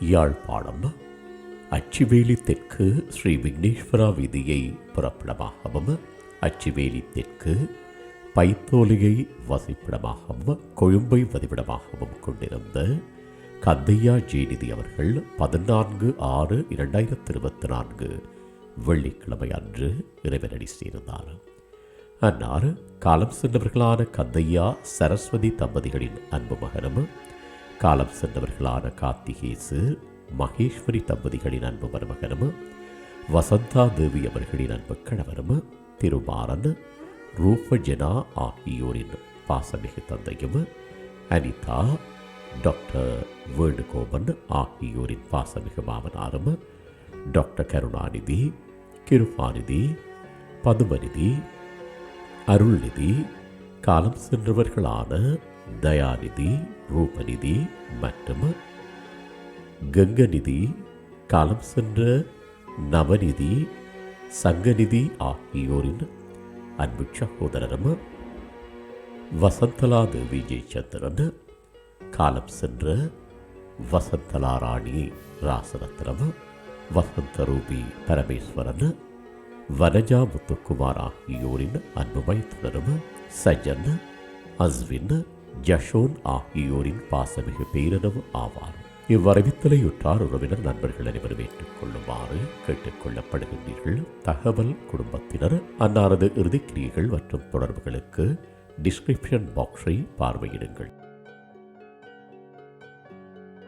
யாழ்ப்பாணம் அச்சுவேலி தெற்கு ஸ்ரீ விக்னேஸ்வரா வீதியை புறப்படமாகவும் அச்சுவேலி தெற்கு பைத்தோலியை வசிப்பிடமாகவும் கொழும்பை வதிவிடமாகவும் கொண்டிருந்த கந்தையா ஜெயநிதி அவர்கள் பதினான்கு ஆறு இரண்டாயிரத்தி இருபத்தி நான்கு வெள்ளிக்கிழமை அன்று இறைவனடி சேர்ந்தார். அன்னார் காலம் சென்றவர்களான கந்தையா சரஸ்வதி தம்பதிகளின் அன்பு மகனும் காலம் சென்றவர்களான கார்த்திகேசு மகேஸ்வரி தம்பதிகளின் அன்பு மருமகனும் வசந்தா தேவி அவர்களின் அன்பு கணவரும் திருமாறன் ரூபஜனா ஆகியோரின் பாசமிகு தந்தையும் அனிதா டாக்டர் வேணுகோபன் ஆகியோரின் பாசமிகு மாமனாரும் டாக்டர் கருணாநிதி கிருபாநிதி பதுமநிதி அருள்நிதி காலம் சென்றவர்களான தயாநிதி ரூபநிதி மற்றும் கங்கநிதி காலம் சென்ற நவநிதி சங்கநிதி ஆகியோரின் அன்பு சகோதரரும் வசந்தலா தேவி ஜெயச்சந்திரன் காலம் சென்ற வசந்தலா ராணி ராசரத்னம் வசந்த ரூபி பரமேஸ்வரன் வனஜா முத்துக்குமார் ஆகியோரின் அன்பு மைத்துனரும் சஜன் அஸ்வின் ஜஷோன் ஆகியோரின் பாசமிகு பேரனும் ஆவார். இவ்வரவித்தலையுற்றார் உறவினர் நண்பர்கள் அனைவரும் ஏற்றுக்கொள்ளுமாறு கேட்டுக்கொள்ளப்படுகின்றீர்கள். தகவல் குடும்பத்தினர் அன்னாரது இறுதிக்கிரியைகள் மற்றும் தொடர்புகளுக்கு டிஸ்கிரிப்ஷன் பாக்ஸை பார்வையிடுங்கள்.